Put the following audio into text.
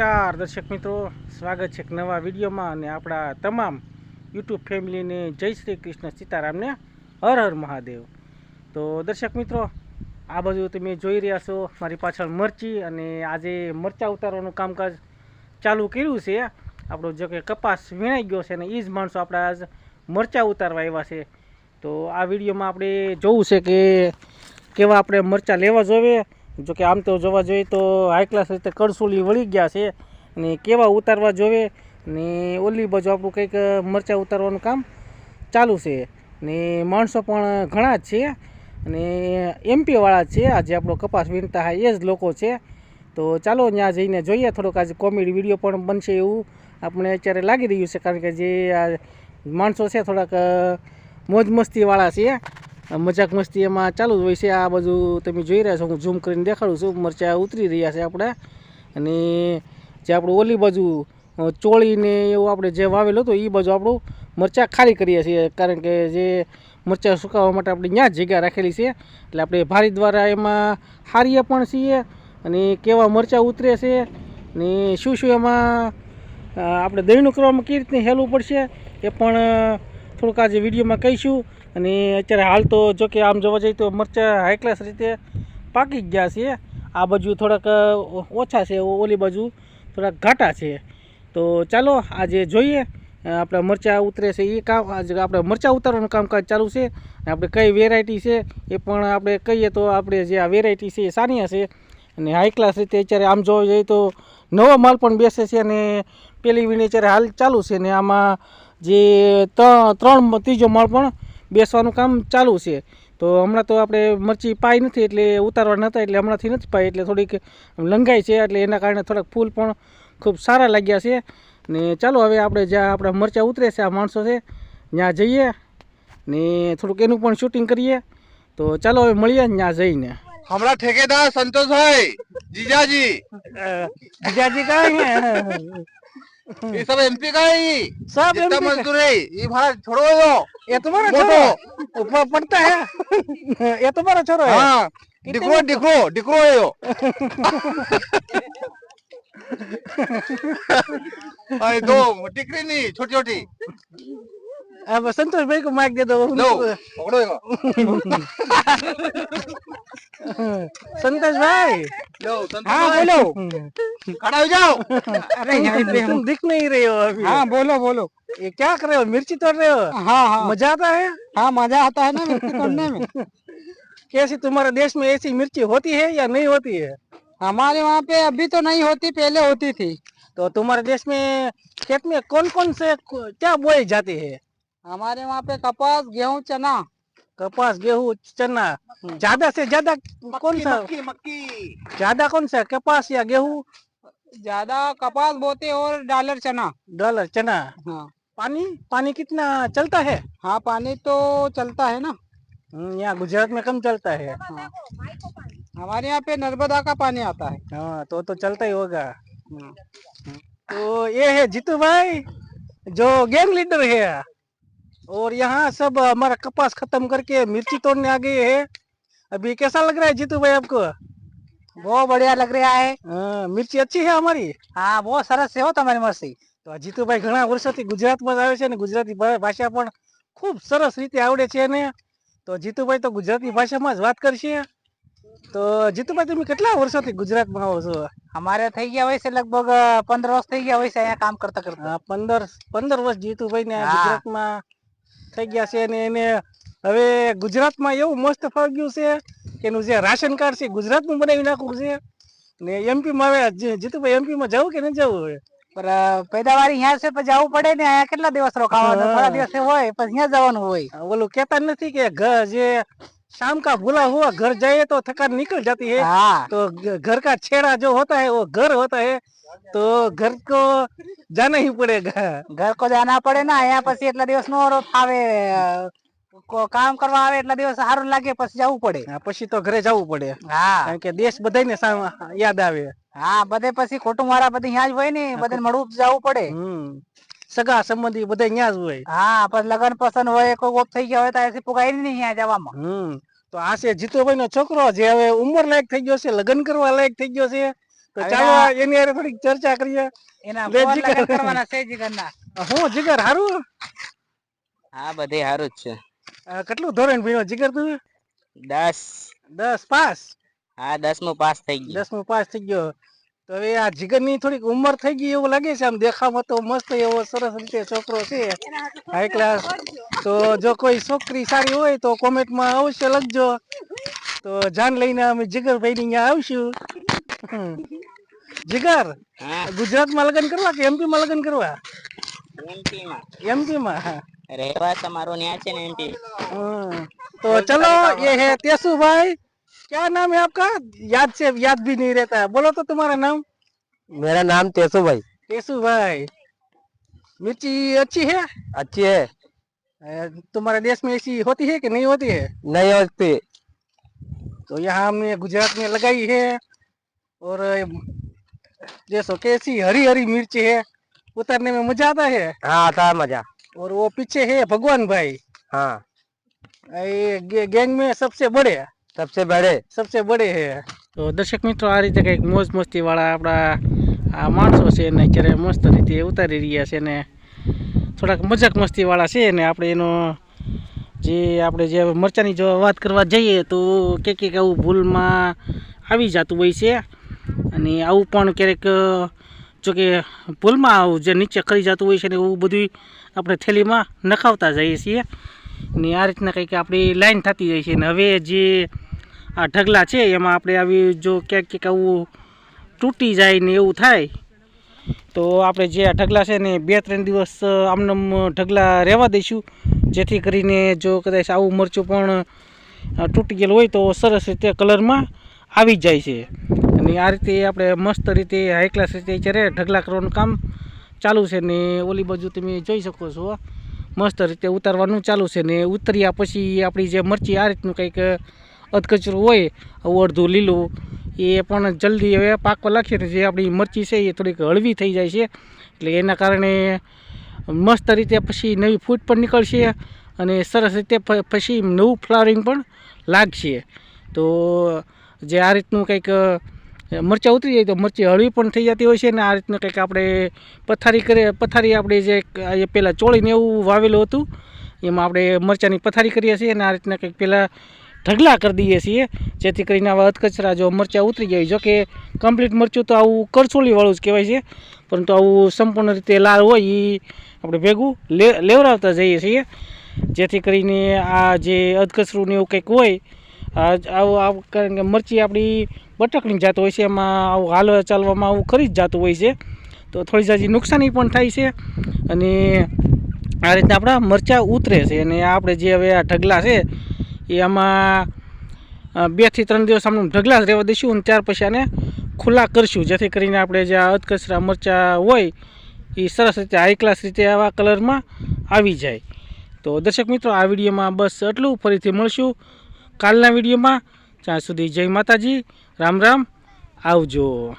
નમસ્કાર, દર્શક મિત્રો. સ્વાગત છે નવા વિડીયોમાં અને આપણા તમામ યુટ્યુબ ફેમિલીને જય શ્રી કૃષ્ણ સીતારામને હર હર મહાદેવ. તો દર્શક મિત્રો, આ બાજુ તમે જોઈ રહ્યા છો મારી પાછળ મરચી અને આજે મરચા ઉતારવાનું કામકાજ ચાલુ કર્યું છે. આપણો જો કે કપાસ વીણાઈ ગયો છે અને એ જ માણસો આપણા આજ મરચા ઉતારવા આવ્યા છે. તો આ વિડીયોમાં આપણે જોવું છે કે કેવા આપણે મરચા લેવા જોવે જો કે આમ તો જોવા જોઈએ તો હાઈ ક્લાસ રીતે કડસુલી વળી ગયા છે. અને કેવા ઉતારવા જોવે? ને ઓલી બાજુ આપણું કંઈક મરચાં ઉતારવાનું કામ ચાલુ છે. ને માણસો પણ ઘણા જ છે. અને એમપીવાળા છે. આજે આપણો કપાસ વીણતા હોય એ જ લોકો છે. તો ચાલો ત્યાં જઈને જોઈએ. થોડોક આજે કોમેડી વીડિયો પણ બનશે એવું આપણે અત્યારે લાગી રહ્યું છે. કારણ કે જે આ માણસો છે થોડાક મોજ મસ્તીવાળા છે. મજાક મસ્તી એમાં ચાલુ જ હોય છે. આ બાજુ તમે જોઈ રહ્યા છો, હું ઝૂમ કરીને દેખાડું છું. મરચાં ઉતરી રહ્યા છે આપણે. અને જે આપણું ઓલી બાજુ ચોળીને એવું આપણે જે વાવેલું હતું એ બાજુ આપણું મરચાં ખાલી કરીએ છીએ કારણ કે જે મરચાં સુકાવવા માટે આપણે ત્યાં જગ્યા રાખેલી છે. એટલે આપણે ભારી દ્વારા એમાં હારીએ પણ છીએ અને કેવા મરચાં ઉતરે છે ને શું શું એમાં આપણે દહીંનું કરવામાં કેવી રીતને હેલવું પડશે એ પણ થોડુંક આજે વિડીયોમાં કહીશું. અને અત્યારે હાલ તો જો કે આમ જોવા જઈએ તો મરચાં હાઈ ક્લાસ રીતે પાકી ગયા છે આ બાજુ થોડાક ઓછા છે ઓલી બાજુ થોડાક ઘાટા છે. તો ચાલો આજે જોઈએ આપણા મરચાં ઉતરે છે એ કામ, આજે આપણે મરચાં ઉતારવાનું કામકાજ ચાલુ છે. આપણે કઈ વેરાયટી છે એ પણ આપણે કહીએ તો આપણે જે આ વેરાયટી છે એ સારી હશે. અને હાઈ ક્લાસ રીતે અત્યારે આમ જોવા જઈએ તો નવો માલ પણ બેસે છે અને પેલી વીણી અત્યારે હાલ ચાલુ છે. ને આમાં જે ત્રણ, ત્રીજો માળ પણ બેસવાનું કામ ચાલુ છે. તો હમણાં તો આપણે મરચી પાઈ નથી એટલે ઉતારવા નહોતા એટલે હમણાંથી નથી પાઈ એટલે થોડીક લંઘાઈ છે એટલે એના કારણે થોડાક ફૂલ પણ ખૂબ સારા લાગ્યા છે. ને ચાલો હવે આપણે જ્યાં આપણા મરચાં ઉતરે છે આ માણસો છે ત્યાં જઈએ ને થોડુંક એનું પણ શૂટિંગ કરીએ. તો ચાલો હવે મળીએ ત્યાં જઈને. હમણાં ઠેકેદાર સંતોષભાઈ જીજાજી. જીજાજી કઈ ये सब एमपी का है ये सब जितना MP का। मजदूर है ये भाड़ा छोड़ो यो ये तुम्हारा वो छोरो ऊपर पड़ता है ये तुम्हारा छोरो है हाँ डिक्रो डिक्रो डिक्रो है यो अरे दो टिकरी नहीं छोटी छोटी अब संतोष भाई को माइक दे दो लो पकड़ो इसको संतोष भाई लो संतोष हाँ भाई, बोलो खड़ा हो जाओ। अरे यहाँ पे तुम दिख नहीं रहे हो अभी। हाँ बोलो बोलो। ये क्या कर रहे हो? मिर्ची तोड़ रहे हो? हाँ हाँ। मज़ा आता है? हाँ मज़ा आता है ना मिर्ची तोड़ने में। कैसी तुम्हारे देश में ऐसी मिर्ची होती है या नहीं होती है? हमारे वहाँ पे अभी तो नहीं होती पहले होती थी। तो तुम्हारे देश में खेत में कौन कौन से क्या बोई जाती है? हमारे वहाँ पे कपास गेहूँ चना। कपास गेहूँ चना। ज़्यादा से ज़्यादा कौन सा मक्की मक्की। ज़्यादा कौन सा? कपास या गेहूँ? ज़्यादा कपास बोते और डॉलर चना। डॉलर चना? हाँ। पानी? पानी कितना चलता है? हाँ पानी तो चलता है ना। हम्म, यहाँ गुजरात में कम चलता है। हाँ। हमारे यहाँ पे नर्मदा का पानी आता है। हाँ तो तो चलता ही होगा। हाँ। तो ये है जीतू भाई जो गैंग लीडर है। और यहाँ सब हमारा कपास खत्म करके मिर्ची तोड़ने आ गए हैं। अभी कैसा लग रहा है जीतू भाई आपको? बहुत बढ़िया लग रहा है हाँ, मिर्ची अच्छी है हमारी हाँ बहुत सरस है हो તમારી મરસી તો આ જીતુભાઈ ઘણા વર્ષોથી ગુજરાતમાં જ આવે છે ને ગુજરાતી ભા- ભાષા પણ ખૂબ સરસ રીતે આવડે છે ને તો જીતુભાઈ તો ગુજરાતી ભાષામાં જ વાત કરશે તો જીતુભાઈ તમે કેટલા વર્ષોથી ગુજરાતમાં આવો છો અમારે થઈ ગયા હોય છે લગભગ પંદર વર્ષ થઈ ગયા હોય છે અહીંયા કામ કરતા કરતા આ પંદર પંદર વર્ષ જીતુભાઈ ને હા. ગુજરાતમાં થઈ ગયા છે અને એને હવે ગુજરાતમાં એવું મસ્ત ફાવી ગયું છે કે એનું જે રાશન કાર્ડ છે ગુજરાતનું બનાવી નાખવું છે ને એમપી માં હવે જી- જીતુભાઈ એમપી માં જવું કે નહીં જવું હવે પર અ, પૈદાવારી અહીંયા છે પછી જવું પડે ને અહીંયા કેટલા દિવસ રોકાવાનું હા. થોડા દિવસ હોય પછી અહીંયા જવાનું હોય आ, वो लोग कहता नहीं कि घर जे शाम का भूला हुआ घर जाए तो थकान निकल जाती है હા तो घ- घर का छेड़ा जो होता है वो घर होता है तो घर को जाना ही पड़ेगा ઘર કો જાના પડે ને અહીંયા પછી એટલા દિવસ નો ફાવે અ, કો- કામ કરવા આવે એટલા દિવસ સારું લાગે પછી જવું પડે. પછી તો ઘરે જવું પડે. હા. કારણ કે દેશ બધાને યાદ આવે. હા બધે પછી ખોટું મારા બધે ત્યાં જ હોય ને બધે મળવું જવું પડે. સગા સંબંધી બધે ત્યાં જ હોય. હા પછી લગન પસંદ હોય કોઈ ઓફ થઈ ગયા હોય તો એથી પુગાય નહીં ત્યાં જવામાં. હમ. તો આ છે જીતુભાઈ નો છોકરો જે હવે ઉંમર લાયક થઈ ગયો છે લગ્ન કરવા લાયક થઈ ગયો છે. તો ચાલો એની હારે થોડીક ચર્ચા કરીએ. એના લગ્ન કરવાના છે જીગરના. હું જીગર હારું? હા બધે સારું જ છે. કેટલું ધોરણ ભણ્યો? જીગર તું દસ. દસ પાસ? હા દસમું પાસ થઈ ગયું. દસમું પાસ થઈ ગયો. તો હવે આ જીગરની થોડીક ઉંમર થઈ ગઈ એવું લાગે છે આમ દેખાવમાં તો મસ્ત એવો સરસ રીતે છોકરો છે. હાઈ ક્લાસ તો જો કોઈ છોકરી સારી હોય તો કોમેન્ટમાં અવશ્ય લખજો. તો જાન લઈને અમે જીગરભાઈ ની અહીંયા આવશું. જીગર હા. ગુજરાતમાં લગ્ન કરવા કે એમપી માં લગ્ન કરવા? એમપીમાં. માં એમપી માં રહેવા તમારું ન્યા છે ને એમપી हाँ, तो चलो ये है तेसु भाई क्या नाम है आपका याद से याद भी नहीं रहता है बोलो तो तुम्हारा नाम मेरा नाम तेसु भाई तेसु भाई मिर्ची अच्छी है अच्छी है अ, तुम्हारे देश में ऐसी होती है कि नहीं होती है नहीं होती तो यहाँ हमने गुजरात में लगाई है और अ, जैसो कैसी हरी हरी मिर्ची है उतारने में मजा आता है हाँ आता है मजा और वो पीछे है भगवान भाई हाँ ये गे- गैंग में सबसे बड़े सबसे बड़े સબસે બડે હે તો દર્શક મિત્રો આ રીતે કંઈક મોજ મસ્તી વાળા આપણા આ માણસો છે ને અત્યારે મસ્ત રીતે ઉતારી રહ્યા છે ને થોડાક મજાક મસ્તી વાળા છે ને આપણે એનો જે આપણે જે મરચાની જો વાત કરવા જઈએ તો કે કે આવું ભૂલમાં આવી જતું હોય છે અને આવું પણ ક્યારેક જો પુલમાં જે નીચે ખરી જતું હોય છે ને એવું બધું આપણે થેલીમાં નખાવતા જઈએ છીએ. ને આ રીતના કંઈક આપણી લાઈન થતી જાય છે. ને હવે જે આ ઢગલા છે, એમાં આપણે આવી જો ક્યાંક ક્યાંક આવું તૂટી જાય ને એવું થાય, તો આપણે જે આ ઢગલા છે ને બે ત્રણ દિવસ આમનામ ઢગલા રહેવા દઈશું. જેથી કરીને જો કદાચ આવું મરચું પણ તૂટી ગયેલું હોય તો સરસ રીતે કલરમાં આવી જાય છે. અને આ રીતે આપણે મસ્ત રીતે હાઈ ક્લાસ રીતે જ્યારે ઢગલા કરવાનું કામ ચાલુ છે ને ઓલી બાજુ તમે જોઈ શકો છો. મસ્ત રીતે ઉતારવાનું ચાલુ છે ને ઉતર્યા પછી આપણી જે મરચી આ રીતનું કંઈક અધકચરું હોય આવું અડધું લીલું, એ પણ જલ્દી હવે પાકવા લાગશે ને જે આપણી મરચી છે એ થોડીક હળવી થઈ જાય છે. એટલે એના કારણે મસ્ત રીતે પછી નવી ફૂટ પણ નીકળશે અને સરસ રીતે પછી નવું ફ્લાવરિંગ પણ લાગશે. તો જે આ રીતનું કંઈક મરચાં ઉતરી જાય તો મરચી હળવી પણ થઈ જતી હોય છે ને આ રીતનું કંઈક આપણે પથારી કરીએ પથારી આપણે જે પહેલાં ચોળીને એવું વાવેલું હતું, એમાં આપણે મરચાંની પથારી કરીએ છીએ અને આ રીતના કંઈક પહેલાં ઢગલા કરી દઈએ છીએ, જેથી કરીને આવા અધકચરા જો મરચાં ઉતરી જાય. જો કે કમ્પ્લીટ મરચું તો આવું કરચોલીવાળું જ કહેવાય છે, પરંતુ આવું સંપૂર્ણ રીતે લાલ હોય એ આપણે ભેગું લે લેવડાવતા જઈએ છીએ, જેથી કરીને આ જે અધકચરું ને એવું કંઈક હોય આવું કારણ કે મરચી આપણી બટકણી જાતું હોય છે, એમાં આવું હાલવા ચાલવામાં આવું ખરી જ જાતું હોય છે. તો થોડી જાજી નુકસાની પણ થાય છે અને આ રીતના આપણા મરચાં ઉતરે છે અને આપણે જે હવે આ ઢગલા છે, એ આમાં બેથી ત્રણ દિવસ આમ ઢગલા રહેવા દઈશું અને ત્યાર પછી આને ખુલ્લા કરશું. જેથી કરીને આપણે જે આ અધકચરા મરચાં હોય, એ સરસ રીતે હાઈ ક્લાસ રીતે આવા કલરમાં આવી જાય. તો દર્શક મિત્રો, આ વિડીયોમાં બસ એટલું ફરીથી મળશું. કાલના વિડીયોમાં ત્યાં સુધી જય માતાજી. રામ રામ. આવજો.